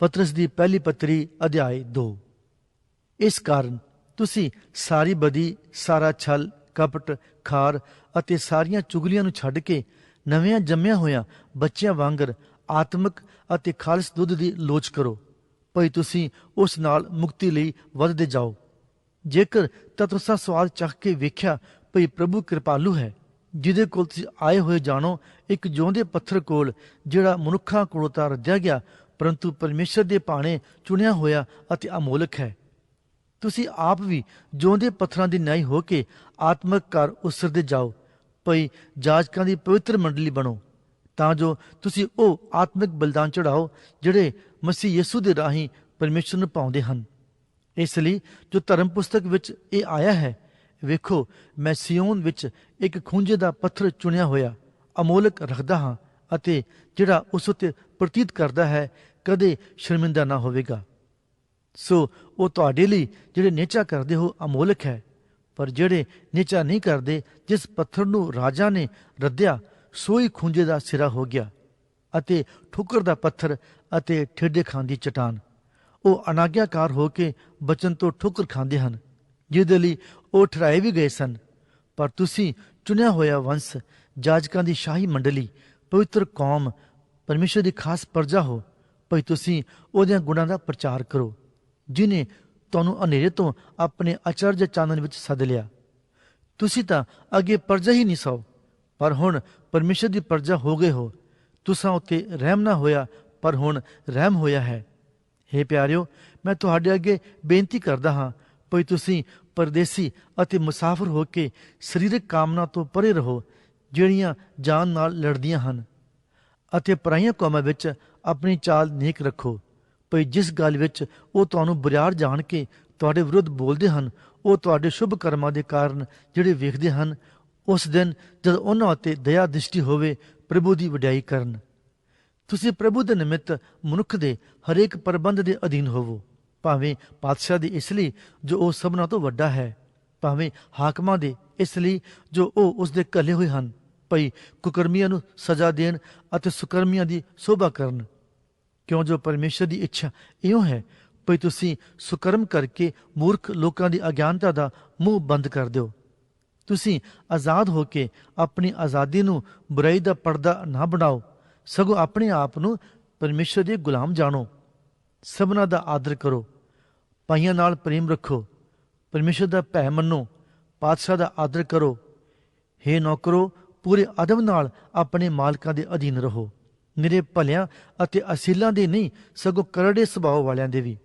ਪਤਰਸ ਦੀ ਪਹਿਲੀ ਪੱਤਰੀ ਅਧਿਆਇ 2 ਇਸ ਕਾਰਨ ਤੁਸੀਂ ਸਾਰੀ ਬਦੀ, ਸਾਰਾ ਛਲ, ਕਪਟ, ਖਾਰ ਅਤੇ ਸਾਰੀਆਂ ਚੁਗਲੀਆਂ ਨੂੰ ਛੱਡ ਕੇ ਨਵਿਆਂ ਜੰਮਿਆ ਹੋਇਆਂ ਬੱਚਿਆਂ ਵਾਂਗਰ ਆਤਮਿਕ ਅਤੇ ਖਾਲਸ ਦੁੱਧ ਦੀ ਲੋਚ ਕਰੋ, ਭਈ ਤੁਸੀਂ ਉਸ ਨਾਲ ਮੁਕਤੀ ਲਈ ਵੱਧਦੇ ਜਾਓ। ਜੇਕਰ ਤਾਂ ਤੁਸੀਂ ਸਵਾਲ ਚੱਕ ਕੇ ਵੇਖਿਆ ਭਈ ਪ੍ਰਭੂ ਕਿਰਪਾਲੂ ਹੈ, ਜਿਹਦੇ ਕੋਲ ਤੁਸੀਂ ਆਏ ਹੋਏ ਜਾਣੋ, ਇੱਕ ਜਿਉਂਦੇ ਪੱਥਰ ਕੋਲ ਜਿਹੜਾ ਮਨੁੱਖਾਂ ਕੋਲੋਂ ਤਾਂ ਰੱਦਿਆ ਗਿਆ ਪਰੰਤੂ ਪਰਮੇਸ਼ਰ ਦੇ ਭਾਣੇ ਚੁਣਿਆ ਹੋਇਆ ਅਤੇ ਅਮੋਲਕ ਹੈ। ਤੁਸੀਂ ਆਪ ਵੀ ਜਿਉਂਦੇ ਪੱਥਰਾਂ ਦੀ ਨਿਆਈ ਹੋ ਕੇ ਆਤਮਿਕ ਘਰ ਉਸਰਦੇ ਜਾਓ, ਭਈ ਜਾਜਕਾਂ ਦੀ ਪਵਿੱਤਰ ਮੰਡਲੀ ਬਣੋ। ਤਾਂ ਜੋ ਤੁਸੀਂ ਉਹ ਆਤਮਿਕ ਬਲਿਦਾਨ ਚੜਾਓ ਜਿਹੜੇ ਮਸੀਹ ਯਿਸੂ ਦੇ ਰਾਹੀਂ ਪਰਮੇਸ਼ਰ ਨੂੰ ਪਾਉਂਦੇ ਹਨ। ਇਸ ਲਈ ਜੋ ਧਰਮ ਪੁਸਤਕ ਵਿੱਚ ਇਹ ਆਇਆ ਹੈ, ਵੇਖੋ ਮੈਂ ਸਿਯੋਨ ਵਿੱਚ ਇੱਕ ਖੂੰਜੇ ਦਾ ਪੱਥਰ ਚੁਣਿਆ ਹੋਇਆ, ਅਮੋਲਕ ਰੱਖਦਾ ਹਾਂ। ਅਤੇ ਜਿਹੜਾ ਉਸ ਉੱਤੇ ਪ੍ਰਤੀਤ ਕਰਦਾ ਹੈ, ਕਦੇ ਸ਼ਰਮਿੰਦਾ ਨਾ ਹੋਵੇਗਾ। ਸੋ ਉਹ ਤੁਹਾਡੇ ਲਈ ਜਿਹੜੇ ਨੇਚਾ ਕਰਦੇ ਹੋ ਅਮੋਲਕ ਹੈ, ਪਰ ਜਿਹੜੇ ਨੇਚਾ ਨਹੀਂ ਕਰਦੇ, ਜਿਸ ਪੱਥਰ ਨੂੰ ਰਾਜਾ ਨੇ ਰੱਦਿਆ, ਸੋਈ ਖੁੰਝੇ ਦਾ ਸਿਰਾ ਹੋ ਗਿਆ ਅਤੇ ਠੁਕਰ ਦਾ ਪੱਥਰ ਅਤੇ ਠੇਡੇ ਖਾਂ ਦੀ ਚਟਾਨ। ਉਹ ਅਨਾਗਿਆਕਾਰ ਹੋ ਕੇ ਬਚਨ ਤੋਂ ਠੁਕਰ ਖਾਂਦੇ ਹਨ, ਜਿਹਦੇ ਲਈ ਉਹ ਠਰਾਏ ਵੀ ਗਏ ਸਨ। ਪਰ ਤੁਸੀਂ ਚੁਣਿਆ ਹੋਇਆ ਵੰਸ਼, ਜਾਜਕਾਂ ਦੀ ਸ਼ਾਹੀ ਮੰਡਲੀ ਪਵਿੱਤਰ ਕੌਮ, ਪਰਮੇਸ਼ਰ ਦੀ ਖਾਸ ਪਰਜਾ ਹੋ, ਭਈ ਤੁਸੀਂ ਉਹਦੇ ਗੁਣਾਂ ਦਾ ਪ੍ਰਚਾਰ ਕਰੋ, ਜਿਨੇ ਤੁਹਾਨੂੰ ਹਨੇਰੇ ਤੋਂ ਆਪਣੇ ਅਚਰਜ ਚਾਨਣ ਵਿੱਚ ਸੱਦ ਲਿਆ। ਤੁਸੀਂ ਤਾਂ ਅੱਗੇ ਪਰਜਾ ਹੀ ਨਹੀਂ ਸੋ, ਪਰ ਹੁਣ ਪਰਮੇਸ਼ਰ ਦੀ ਪਰਜਾ ਹੋ ਗਏ ਹੋ। ਤੁਸਾਂ ਉੱਤੇ ਰਹਿਮ ਨਾ ਹੋਇਆ, ਪਰ ਹੁਣ ਰਹਿਮ ਹੋਇਆ ਹੈ। ਹੇ ਪਿਆਰਿਓ, ਮੈਂ ਤੁਹਾਡੇ ਅੱਗੇ ਬੇਨਤੀ ਕਰਦਾ ਹਾਂ, ਭਈ ਤੁਸੀਂ ਪਰਦੇਸੀ ਅਤੇ ਮੁਸਾਫਰ ਹੋ ਕੇ ਸਰੀਰਕ ਕਾਮਨਾ ਤੋਂ ਪਰੇ ਰਹੋ ਜਿਹੜੀਆਂ ਜਾਨ ਨਾਲ ਲੜਦੀਆਂ ਹਨ ਅਤੇ ਪਰਾਈਆਂ ਕੌਮਾਂ ਵਿੱਚ ਆਪਣੀ ਚਾਲ ਨੇਕ ਰੱਖੋ, ਭਈ ਜਿਸ ਗੱਲ ਵਿੱਚ ਉਹ ਤੁਹਾਨੂੰ ਬੁਰਿਆਰ ਜਾਣ ਕੇ ਤੁਹਾਡੇ ਵਿਰੁੱਧ ਬੋਲਦੇ ਹਨ, ਉਹ ਤੁਹਾਡੇ ਸ਼ੁਭ ਕਰਮਾਂ ਦੇ ਕਾਰਨ ਜਿਹੜੇ ਵੇਖਦੇ ਹਨ, ਉਸ ਦਿਨ ਜਦ ਉਹਨਾਂ ਉੱਤੇ ਦਇਆ ਦ੍ਰਿਸ਼ਟੀ ਹੋਵੇ, ਪ੍ਰਭੂ ਦੀ ਵਡਿਆਈ ਕਰਨ। ਤੁਸੀਂ ਪ੍ਰਭੂ ਦੇ ਨਿਮਿਤ ਮਨੁੱਖ ਦੇ ਹਰੇਕ ਪ੍ਰਬੰਧ ਦੇ ਅਧੀਨ ਹੋਵੋ, ਭਾਵੇਂ ਪਾਤਸ਼ਾਹ ਦੀ ਇਸ ਲਈ ਜੋ ਉਹ ਸਭਨਾਂ ਤੋਂ ਵੱਡਾ ਹੈ, ਭਾਵੇਂ ਹਾਕਮਾਂ ਦੇ ਇਸ ਲਈ ਜੋ ਉਹ ਉਸ ਦੇ ਕੱਲੇ ਹੋਏ ਹਨ ਭਈ ਕੁਕਰਮੀਆਂ ਨੂੰ ਸਜ਼ਾ ਦੇਣ ਅਤੇ ਸੁਕਰਮੀਆਂ ਦੀ ਸੋਭਾ ਕਰਨ। ਕਿਉਂ ਜੋ ਪਰਮੇਸ਼ਰ ਦੀ ਇੱਛਾ ਇਉਂ ਹੈ, ਭਈ ਤੁਸੀਂ ਸੁਕਰਮ ਕਰਕੇ ਮੂਰਖ ਲੋਕਾਂ ਦੀ ਅਗਿਆਨਤਾ ਦਾ ਮੂੰਹ ਬੰਦ ਕਰ ਦਿਓ। ਤੁਸੀਂ ਆਜ਼ਾਦ ਹੋ ਕੇ ਆਪਣੀ ਆਜ਼ਾਦੀ ਨੂੰ ਬੁਰਾਈ ਦਾ ਪਰਦਾ ਨਾ ਬਣਾਓ, ਸਗੋਂ ਆਪਣੇ ਆਪ ਨੂੰ ਪਰਮੇਸ਼ਰ ਦੇ ਗੁਲਾਮ ਜਾਣੋ। ਸਭਨਾ ਦਾ ਆਦਰ ਕਰੋ, ਭਾਈਆਂ ਨਾਲ ਪ੍ਰੇਮ ਰੱਖੋ, ਪਰਮੇਸ਼ਰ ਦਾ ਭੈ ਮੰਨੋ, ਪਾਤਸ਼ਾਹ ਦਾ ਆਦਰ ਕਰੋ। ਹੇ ਨੌਕਰੋ ਪੂਰੇ ਅਦਬ ਨਾਲ ਆਪਣੇ ਮਾਲਕਾਂ ਦੇ ਅਧੀਨ ਰਹੋ। ਨਿਰੇ ਭਲਿਆਂ ਅਤੇ ਅਸੀਲਾਂ ਦੇ ਨਹੀਂ, ਸਗੋਂ ਕਰੜੇ ਸੁਭਾਅ ਵਾਲਿਆਂ ਦੇ ਵੀ।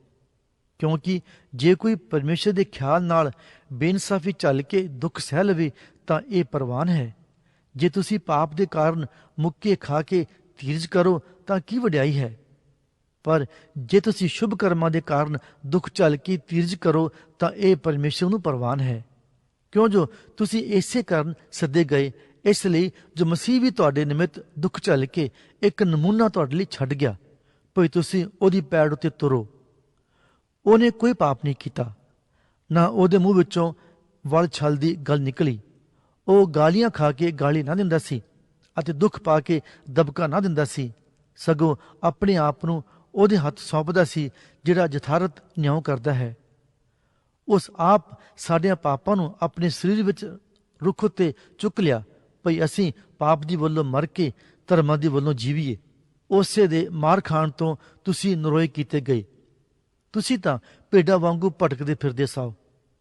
ਕਿਉਂਕਿ ਜੇ ਕੋਈ ਪਰਮੇਸ਼ਰ ਦੇ ਖਿਆਲ ਨਾਲ ਬੇਇਨਸਾਫੀ ਚੱਲ ਕੇ ਦੁੱਖ ਸਹਿ ਲਵੇ, ਤਾਂ ਇਹ ਪ੍ਰਵਾਨ ਹੈ। ਜੇ ਤੁਸੀਂ ਪਾਪ ਦੇ ਕਾਰਨ ਮੁੱਕੇ ਖਾ ਕੇ ਧੀਰਜ ਕਰੋ, ਤਾਂ ਕੀ ਵਡਿਆਈ ਹੈ? ਪਰ ਜੇ ਤੁਸੀਂ ਸ਼ੁਭ ਕਰਮਾਂ ਦੇ ਕਾਰਨ ਦੁੱਖ ਚੱਲ ਕੇ ਧੀਰਜ ਕਰੋ, ਤਾਂ ਇਹ ਪਰਮੇਸ਼ਰ ਨੂੰ ਪ੍ਰਵਾਨ ਹੈ। ਕਿਉਂ ਜੋ ਤੁਸੀਂ ਇਸੇ ਕਾਰਨ ਸੱਦੇ ਗਏ ਇਸ ਲਈ ਜੋ ਮਸੀਹ ਵੀ ਤੁਹਾਡੇ ਨਿਮਿਤ ਦੁੱਖ ਝੱਲ ਕੇ ਇੱਕ ਨਮੂਨਾ ਤੁਹਾਡੇ ਲਈ ਛੱਡ ਗਿਆ, ਭਈ ਤੁਸੀਂ ਉਹਦੀ ਪੈੜ ਉੱਤੇ ਤੁਰੋ। ਉਹਨੇ ਕੋਈ ਪਾਪ ਨਹੀਂ ਕੀਤਾ, ਨਾ ਉਹਦੇ ਮੂੰਹ ਵਿੱਚੋਂ ਵਲ ਛਲ ਦੀ ਗੱਲ ਨਿਕਲੀ। ਉਹ ਗਾਲੀਆਂ ਖਾ ਕੇ ਗਾਲੀ ਨਾ ਦਿੰਦਾ ਸੀ ਅਤੇ ਦੁੱਖ ਪਾ ਕੇ ਦਬਕਾ ਨਾ ਦਿੰਦਾ ਸੀ। ਸਗੋਂ ਆਪਣੇ ਆਪ ਨੂੰ ਉਹਦੇ ਹੱਥ ਸੌਂਪਦਾ ਸੀ, ਜਿਹੜਾ ਜਥਾਰਤ ਨਿਆਂ ਕਰਦਾ ਹੈ। ਉਸ ਆਪ ਸਾਡਿਆਂ ਪਾਪਾਂ ਨੂੰ ਆਪਣੇ ਸਰੀਰ ਵਿੱਚ ਰੁੱਖ ਉੱਤੇ ਚੁੱਕ ਲਿਆ। ਭਈ ਅਸੀਂ ਪਾਪ ਦੀ ਵੱਲੋਂ ਮਰ ਕੇ ਧਰਮਾਂ ਦੀ ਵੱਲੋਂ ਜੀਵੀਏ। ਉਸੇ ਦੇ ਮਾਰ ਖਾਣ ਤੋਂ ਤੁਸੀਂ ਨਰੋਏ ਕੀਤੇ ਗਏ। ਤੁਸੀਂ ਤਾਂ ਭੇਡਾਂ ਵਾਂਗੂ ਭਟਕਦੇ ਫਿਰਦੇ ਸਾਓ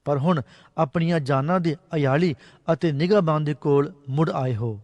ਪਰ ਹੁਣ ਆਪਣੀਆਂ ਜਾਨਾਂ ਦੇ ਅਯਾਲੀ ਅਤੇ ਨਿਗਾਹਬਾਨ ਦੇ ਕੋਲ ਮੁੜ ਆਏ ਹੋ।